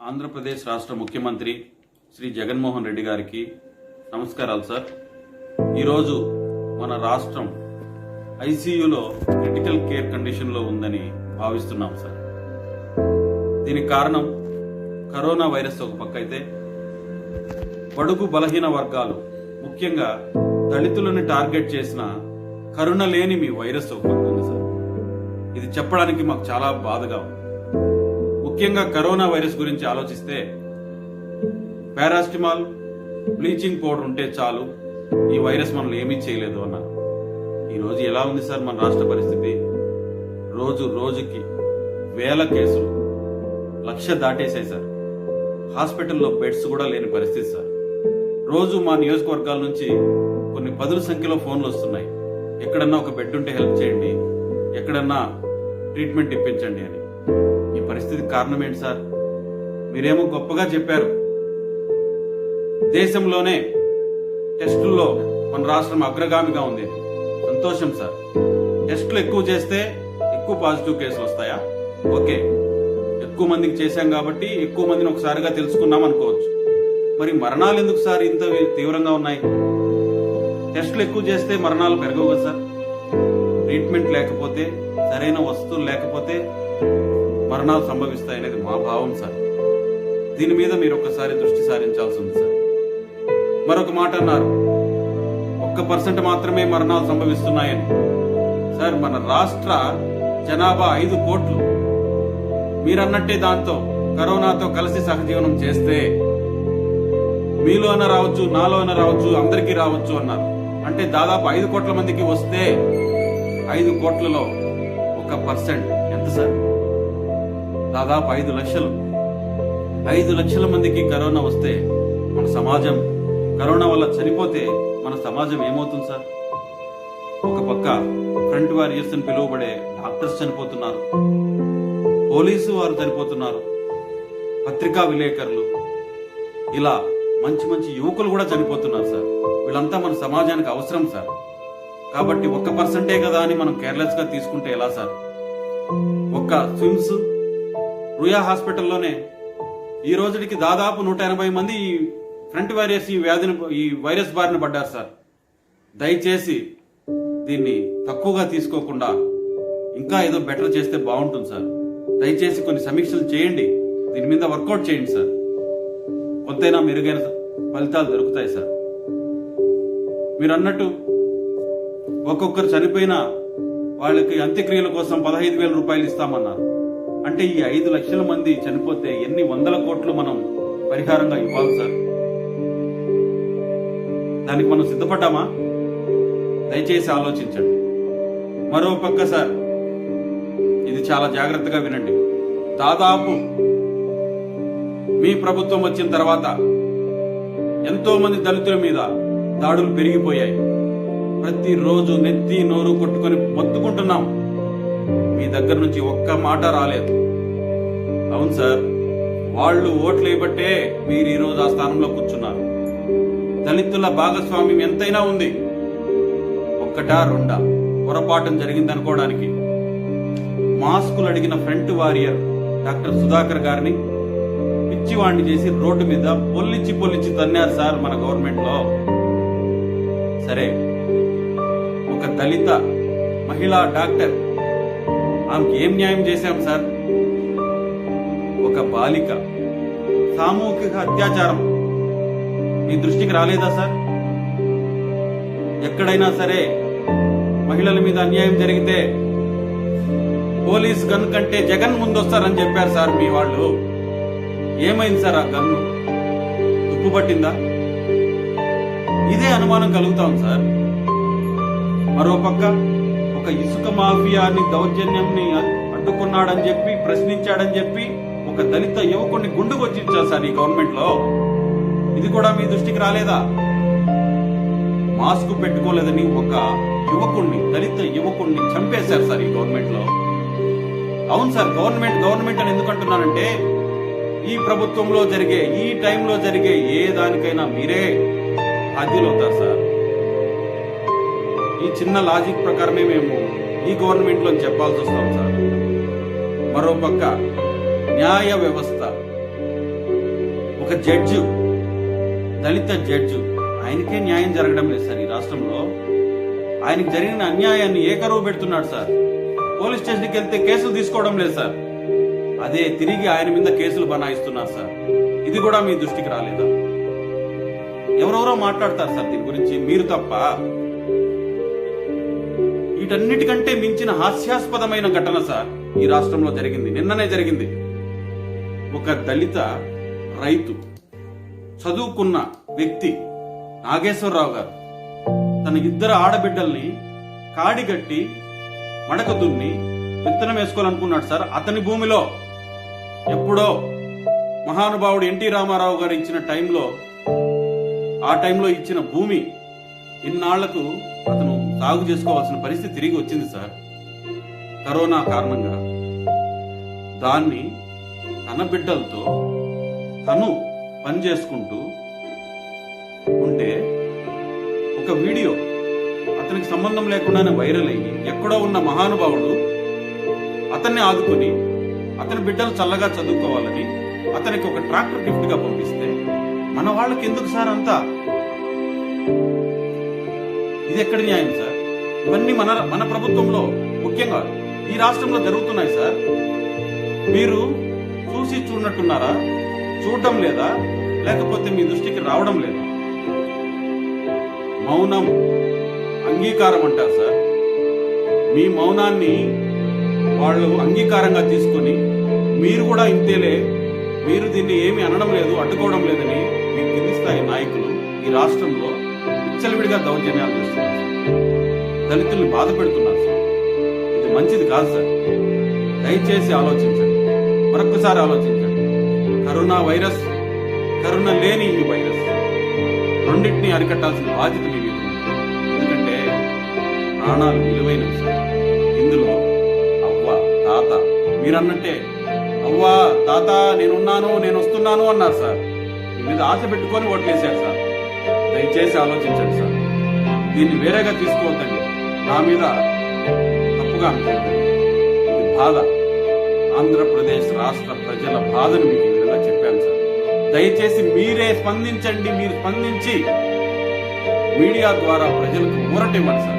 ఆంధ్రప్రదేశ్ రాష్ట్ర ముఖ్యమంత్రి శ్రీ జగన్మోహన్ రెడ్డి గారికి నమస్కారాలు సార్. ఈరోజు మన రాష్ట్రం ఐసీయూలో క్రిటికల్ కేర్ కండిషన్లో ఉందని భావిస్తున్నాం సార్. దీనికి కారణం కరోనా వైరస్ ఒక పక్క అయితే బడుగు బలహీన వర్గాలు ముఖ్యంగా దళితులను టార్గెట్ చేసిన కరుణ లేని మీ వైరస్ ఒక పక్క ఉంది సార్. ఇది చెప్పడానికి మాకు చాలా బాధగా ఉంది. ముఖ్యంగా కరోనా వైరస్ గురించి ఆలోచిస్తే పారాస్టిమాల్ బ్లీచింగ్ పౌడర్ ఉంటే చాలు ఈ వైరస్ మనల్ని ఏమీ చేయలేదు అన్నారు ఈరోజు ఎలా ఉంది సార్ మన రాష్ట్ర పరిస్థితి? రోజు రోజుకి వేల కేసులు లక్ష దాటేశాయి సార్. హాస్పిటల్లో బెడ్స్ కూడా లేని పరిస్థితి సార్. రోజు మా నియోజకవర్గాల నుంచి కొన్ని పదుల సంఖ్యలో ఫోన్లు వస్తున్నాయి. ఎక్కడన్నా ఒక బెడ్ ఉంటే హెల్ప్ చేయండి ఎక్కడన్నా ట్రీట్మెంట్ ఇప్పించండి అని. ఈ పరిస్థితికి కారణం ఏంటి సార్? మీరేమో గొప్పగా చెప్పారు. దేశంలోనే టెస్టుల్లో మన రాష్ట్రం అగ్రగామిగా ఉంది. సంతోషం సార్. టెస్టులు ఎక్కువ చేస్తే ఎక్కువ పాజిటివ్ కేసులు వస్తాయా? ఓకే. ఎక్కువ మందికి చేశాం కాబట్టి ఎక్కువ మందిని ఒకసారిగా తెలుసుకున్నాం అనుకోవచ్చు. మరి మరణాలు ఎందుకు సార్ ఇంత తీవ్రంగా ఉన్నాయి? టెస్టులు ఎక్కువ చేస్తే మరణాలు పెరగవు కదా సార్. ట్రీట్మెంట్ లేకపోతే సరైన వస్తువులు లేకపోతే మరణాలు సంభవిస్తాయనేది మా భావం సార్. దీని మీద మీరు ఒక్కసారి దృష్టి సారించాల్సి ఉంది సార్. మరొక మాట అన్నారు. ఒక్క పర్సెంట్ మాత్రమే మరణాలు సంభవిస్తున్నాయని. సార్ మన రాష్ట్ర జనాభా ఐదు కోట్లు. మీరన్నట్టే దాంతో కరోనాతో కలిసి సహజీవనం చేస్తే మీలో అన్న రావచ్చు నాలో అన్న రావచ్చు అందరికీ రావచ్చు అన్నారు. అంటే దాదాపు ఐదు కోట్ల మందికి వస్తే ఐదు కోట్లలో ఒక పర్సెంట్ ఎంత సార్. దాదాపు ఐదు లక్షలు. ఐదు లక్షల మందికి కరోనా వస్తే మన సమాజం కరోనా వల్ల చనిపోతే మన సమాజం ఏమవుతుంది సార్? ఒక పక్క ఫ్రంట్ వారియర్స్ అని పిలువబడే డాక్టర్స్ చనిపోతున్నారు. పోలీసు వారు చనిపోతున్నారు. పత్రికా విలేకరులు. ఇలా మంచి మంచి యువకులు కూడా చనిపోతున్నారు సార్. వీళ్ళంతా మన సమాజానికి అవసరం సార్. కాబట్టి ఒక్క పర్సెంటే కదా అని మనం కేర్లెస్గా తీసుకుంటే ఎలా సార్? ఒక్క స్విమ్స్ రుయా హాస్పిటల్లోనే ఈ రోజుకి దాదాపు నూట ఎనభై మంది ఈ ఫ్రంట్ వైరస్ ఈ వ్యాధిని ఈ వైరస్ బారిన పడ్డారు సార్. దయచేసి దీన్ని తక్కువగా తీసుకోకుండా ఇంకా ఏదో బెటర్ చేస్తే బాగుంటుంది సార్. దయచేసి కొన్ని సమీక్షలు చేయండి. దీని మీద వర్కౌట్ చేయండి సార్. కొంతైనా మెరుగైన ఫలితాలు దొరుకుతాయి సార్. మీరు అన్నట్టు ఒక్కొక్కరు చనిపోయిన వాళ్ళకి అంత్యక్రియల కోసం పదహైదు వేల రూపాయలు ఇస్తామన్నారు. అంటే ఈ ఐదు లక్షల మంది చనిపోతే ఎన్ని వందల కోట్లు మనం పరిహారంగా ఇవ్వాలి సార్? దానికి మనం సిద్ధపడ్డామా? దయచేసి ఆలోచించండి. మరో పక్క సార్ ఇది చాలా జాగ్రత్తగా వినండి. దాదాపు మీ ప్రభుత్వం వచ్చిన తర్వాత ఎంతో మంది దళితుల మీద దాడులు పెరిగిపోయాయి. ప్రతిరోజు నెత్తి నోరు కొట్టుకొని మొత్తుకుంటున్నాం మీ దగ్గర నుంచి ఒక్క మాట రాలేదు. అవును సార్ వాళ్ళు ఓట్లు వేయబట్టే మీరు ఈరోజు ఆ స్థానంలో కూర్చున్నారు. దళితుల భాగస్వామ్యం ఎంతైనా ఉంది. ఒక్కటా రెండా? జరిగింది జరిగిందనుకోవడానికి మాస్కులు అడిగిన ఫ్రంట్ వారియర్ డాక్టర్ సుధాకర్ గారిని పిచ్చివాణ్ణి చేసి రోడ్డు మీద పొల్లిచ్చి పొల్లిచ్చి తన్నారు సార్ మన గవర్నమెంట్లో. సరే దళిత మహిళా డాక్టర్. ఆమెకి ఏం న్యాయం చేశాం సార్? ఒక బాలిక. సామూహిక అత్యాచారం. మీ దృష్టికి రాలేదా సార్? ఎక్కడైనా సరే మహిళల మీద అన్యాయం జరిగితే పోలీస్ గన్ కంటే జగన్ ముందొస్తారని చెప్పారు సార్ మీ వాళ్ళు. ఏమైంది సార్ ఆ గన్ను? ఉప్పు పట్టిందా? ఇదే అనుమానం కలుగుతాం సార్. మరోపక్క ఒక ఇసుక మాఫియాని దౌర్జన్యంని అడ్డుకున్నాడని చెప్పి ప్రశ్నించాడని చెప్పి ఒక దళిత యువకుడిని గుండుకు వచ్చించారు సార్ ఈ గవర్నమెంట్లో ఇది కూడా మీ దృష్టికి రాలేదా? మాస్క్ పెట్టుకోలేదని ఒక యువకుణ్ణి దళిత యువకుణ్ణి చంపేశారు సార్ ఈ గవర్నమెంట్లో అవును సార్ గవర్నమెంట్ గవర్నమెంట్ అని ఎందుకంటున్నానంటే ఈ ప్రభుత్వంలో జరిగే ఈ టైంలో జరిగే ఏ దానికైనా మీరే బాధ్యులు అవుతారు సార్. ఈ చిన్న లాజిక్ ప్రకారమే మేము ఈ గవర్నమెంట్లో చెప్పాల్సి వస్తాం సార్. మరో పక్క న్యాయ వ్యవస్థ. ఒక జడ్జు దళిత జడ్జు ఆయనకే న్యాయం జరగడం లేదు సార్ ఈ రాష్ట్రంలో. ఆయనకి జరిగిన అన్యాయాన్ని ఏకరువు పెడుతున్నాడు సార్. పోలీస్ స్టేషన్కి వెళ్తే కేసులు తీసుకోవడం లేదు సార్. అదే తిరిగి ఆయన మీద కేసులు బనాయిస్తున్నారు సార్. ఇది కూడా మీ దృష్టికి రాలేదా? ఎవరెవరో మాట్లాడతారు సార్ దీని గురించి. మీరు తప్ప వీటన్నిటికంటే మించిన హాస్యాస్పదమైన ఘటన సార్ ఈ రాష్ట్రంలో జరిగింది. నిన్ననే జరిగింది. ఒక దళిత రైతు చదువుకున్న వ్యక్తి నాగేశ్వరరావు గారు తన ఇద్దరు ఆడబిడ్డల్ని కాడిగట్టి మడక దున్ని విత్తనం వేసుకోవాలనుకున్నాడు సార్. అతని భూమిలో ఎప్పుడో మహానుభావుడు ఎన్టీ రామారావు గారు ఇచ్చిన టైంలో ఆ టైంలో ఇచ్చిన భూమి ఇన్నాళ్ళకు అతను సాగు చేసుకోవాల్సిన పరిస్థితి తిరిగి వచ్చింది సార్. కరోనా కారణంగా. దాన్ని తన బిడ్డలతో తను పని చేసుకుంటూ ఉంటే ఒక వీడియో అతనికి సంబంధం లేకుండానే వైరల్ అయ్యి ఎక్కడో ఉన్న మహానుభావుడు అతన్ని ఆదుకొని అతని బిడ్డలు చల్లగా చదువుకోవాలని అతనికి ఒక ట్రాక్టర్ గిఫ్ట్గా పంపిస్తే మన వాళ్ళకి ఎందుకు సార్ అంతా ఇది ఎక్కడి న్యాయం సార్? ఇవన్నీ మన మన ప్రభుత్వంలో ముఖ్యంగా ఈ రాష్ట్రంలో జరుగుతున్నాయి సార్. మీరు చూసి చూడనట్టున్నారా? చూడడం లేదా? లేకపోతే మీ దృష్టికి రావడం లేదా? మౌనం అంగీకారం అంటారు సార్. మీ మౌనాన్ని వాళ్ళు అంగీకారంగా తీసుకొని మీరు కూడా ఇంతేలే. మీరు దీన్ని ఏమీ అనడం లేదు అడ్డుకోవడం లేదని మీ కింది స్థాయి నాయకులు ఈ రాష్ట్రంలో. విచ్చలవిడిగా దౌర్జన్యాలు చేస్తున్నారు దళితుల్ని బాధ పెడుతున్నారు సార్. ఇది మంచిది కాదు సార్. దయచేసి ఆలోచించండి. మరొకసారి ఆలోచించండి. కరోనా వైరస్ కరోనా లేని ఈ వైరస్ రెండింటిని అరికట్టాల్సిన బాధ్యత మీ మీద ఎందుకంటే ప్రాణాలు విలువైనవి సార్. ఇందులో అవ్వ తాత మీరన్నట్టే అవ్వ తాత నేనున్నాను నేను వస్తున్నాను అన్నారు సార్. మీ మీద ఆశ పెట్టుకొని ఓట్లేశారు సార్. దయచేసి ఆలోచించండి సార్. దీన్ని వేరేగా తీసుకోవద్దండి. నా మీద తప్పుగా అనుకోవద్దండి. ఇది బాధ. ఆంధ్రప్రదేశ్ రాష్ట్ర ప్రజల బాధను మీకు ఈ విధంగా చెప్పాను సార్. దయచేసి మీరే స్పందించండి మీరు స్పందించి మీడియా ద్వారా ప్రజలకు ఊరటివ్వండి సార్.